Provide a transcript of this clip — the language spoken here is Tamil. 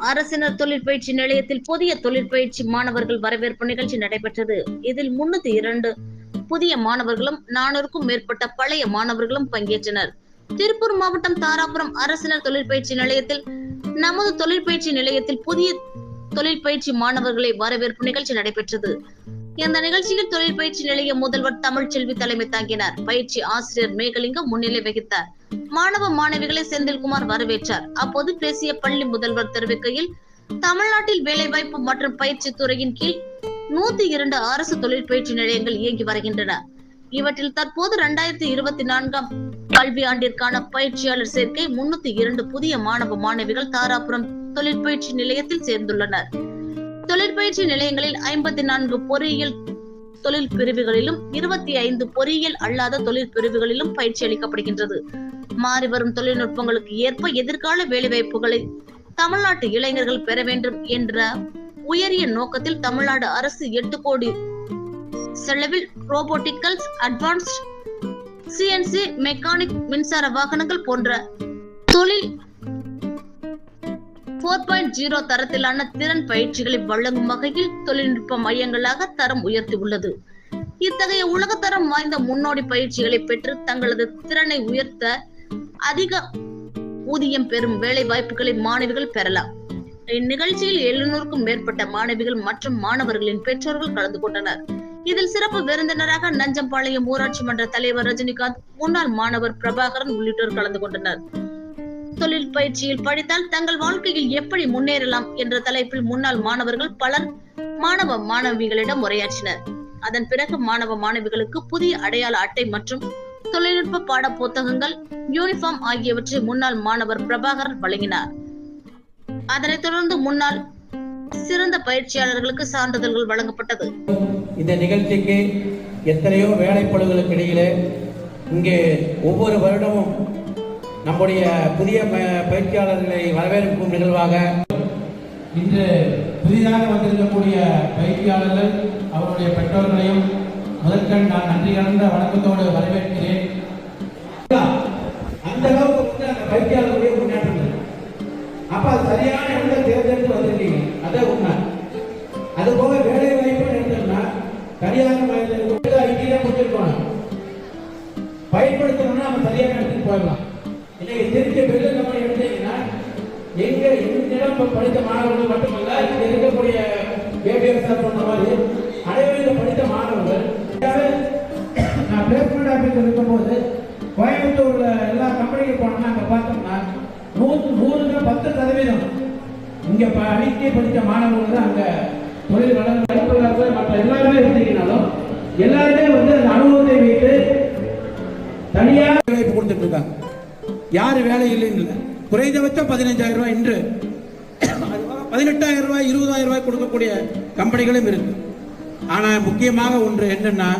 அரசினர் தொழிற்பயிற்சி நிலையத்தில் புதிய தொழிற்பயிற்சி மாணவர்கள் வரவேற்பு நிகழ்ச்சி நடைபெற்றது. இதில் முன்னூத்தி இரண்டு புதிய மாணவர்களும் நானூறுக்கும் மேற்பட்ட பழைய மாணவர்களும் பங்கேற்றனர். திருப்பூர் மாவட்டம் தாராபுரம் அரசினர் தொழிற்பயிற்சி நிலையத்தில் நமது தொழிற்பயிற்சி நிலையத்தில் புதிய தொழிற்பயிற்சி மாணவர்களை வரவேற்பு நிகழ்ச்சி நடைபெற்றது. இந்த நிகழ்ச்சியில் தொழில் பயிற்சி நிலைய முதல்வர் தமிழ்ச்செல்வி தலைமை தாங்கினார். பயிற்சி ஆசிரியர் மேகலிங்கம் முன்னிலை வகித்தார். மாணவ மாணவிகளை செந்தில்குமார் வரவேற்றார். அப்போது பேசிய பள்ளி முதல்வர் தெரிவிக்கையில் தமிழ்நாட்டில் வேலைவாய்ப்பு மற்றும் பயிற்சி துறையின் கீழ் நூத்தி இரண்டு அரசு தொழிற்பயிற்சி நிலையங்கள் இயங்கி வருகின்றன. இவற்றில் தற்போது இரண்டாயிரத்தி இருபத்தி நான்காம் கல்வி ஆண்டிற்கான பயிற்சியாளர் சேர்க்கை முன்னூத்தி இரண்டு புதிய மாணவ மாணவிகள் தாராபுரம் தொழிற்பயிற்சி நிலையத்தில் சேர்ந்துள்ளனர். தொழிற்பயிற்சி நிலையங்களில் ஐம்பத்தி நான்கு பொறியியல் தொழில் பிரிவுகளிலும் இருபத்தி ஐந்து பொறியியல் அல்லாத தொழில் பிரிவுகளிலும் பயிற்சி அளிக்கப்படுகின்றது. மாறிவரும் தொழில்நுட்பங்களுக்கு ஏற்ப எதிர்கால வேலைவாய்ப்புகளை தமிழ்நாட்டு இளைஞர்கள் பெற வேண்டும் என்ற உயரிய நோக்கத்தில் தமிழ்நாடு அரசு எட்டு கோடி செலவில் ரோபோட்டிக்கல்ஸ் அட்வான்ஸ்ட் சிஎன்சி மெக்கானிக் மின்சார வாகனங்கள் போன்ற தொழில் போர் பாயிண்ட் ஜீரோ தரத்திலான திறன் பயிற்சிகளை வழங்கும் வகையில் தொழில்நுட்ப மையங்களாக தரம் உயர்த்தி உள்ளது. இத்தகைய உலகத்தரம் வாய்ந்த முன்னோடி பயிற்சிகளை பெற்று தங்களது திறனை உயர்த்த அதிக ஊதியம் பெறும் வேலை வாய்ப்புகளை மாணவிகள் பெறலாம். இந்நிகழ்ச்சியில் எழுநூறுக்கும் மேற்பட்ட மாணவிகள் மற்றும் மாணவர்களின் பெற்றோர்கள் கலந்து கொண்டனர். இதில் சிறப்பு விருந்தினராக நஞ்சம்பாளையம் ஊராட்சி மன்ற தலைவர் ரஜினிகாந்த் முன்னாள் மாணவர் பிரபாகரன் உள்ளிட்டோர் கலந்து கொண்டனர். தொழில் பயிற்சியில் படித்தால் தங்கள் வாழ்க்கையில் எப்படி முன்னேறலாம் என்ற தலைப்பில் முன்னாள் மாணவர்கள் பலர் மாணவ மாணவிகளிடம் உரையாற்றினர். அதன் பிறகு மாணவ மாணவிகளுக்கு புதிய அடையாள அட்டை மற்றும் தொழில்நுட்ப பாட புத்தகங்கள் யூனிஃபார்ம் ஆகியவற்றை முன்னாள் மாணவர் பிரபாகரன் வழங்கினார். அதனைத் தொடர்ந்து முன்னாள் சிறந்த பயிற்சியாளர்களுக்கு சான்றிதழ்கள் வழங்கப்பட்டது. இந்த நிகழ்ச்சிக்கு எத்தனையோ வேலைப்பழுகளுக்கு இடையிலே இங்கே ஒவ்வொரு வருடமும் நம்முடைய புதிய பயிற்சியாளர்களை வரவேற்கும் நிகழ்வாக இன்று புதிதாக வந்திருக்கக்கூடிய பயிற்சியாளர்கள் அவருடைய பெற்றோர்களையும் முதற்கண் நான் நன்றி கலந்த வணக்கத்தோடு வரவேற்கிறேன். அந்த அளவுக்கு வந்து அந்த பயிற்சியாளர்களுடைய முன்னேற்றம். அப்ப அது சரியான இடத்துல தேர்ந்தெடுத்து வந்திருக்கீங்க? அதே உண்மை. அது போக வேலை வாய்ப்பு எடுத்தோம்னா தனியார் மையத்தில் ஐடியா முடிச்சிருக்கோம். பயன்படுத்தணும்னா நம்ம சரியான இடத்துக்கு போயிடலாம். இன்னைக்கு தெரிஞ்ச பிறகு நம்ம எடுத்தீங்கன்னா எங்க என்னிடம் படித்த மாணவர்கள் மட்டுமல்ல இங்க இருக்கக்கூடிய ஏபிஎஸ் சார் சொன்ன மாதிரி அனைவரும் படித்த மாணவர்கள். நான் பிளேஸ்மெண்ட் ஆஃபீஸர் இருக்கும்போது கோயம்புத்தூர்ல எல்லா கம்பெனிக்கு போனோம்னா அங்க பார்த்தோம்னா நூற்று நூறுக்கு பத்து சதவீதம் இங்க ப- ஐடி படித்த மாணவர்கள் தான் அங்க தொழில் வளர்ந்து அனுப்புகிறார்கள் மற்ற எல்லாருமே எடுத்தீங்கனாலும் எல்லாருமே வந்து அந்த அனுபவத்தை வைத்து தனியாக வாய்ப்பு கொடுத்துட்டு இருக்காங்க. யார் வேலை இல்லைன்னு இல்லை. குறைந்தபட்சம் பதினஞ்சாயிரம் ரூபாய் இன்று. பதினெட்டாயிரம் ரூபாய் இருபதாயிரம் ரூபாய் கொடுக்கக்கூடிய கம்பெனிகளும் இருக்கு. ஆனா முக்கியமாக ஒன்று என்னன்னா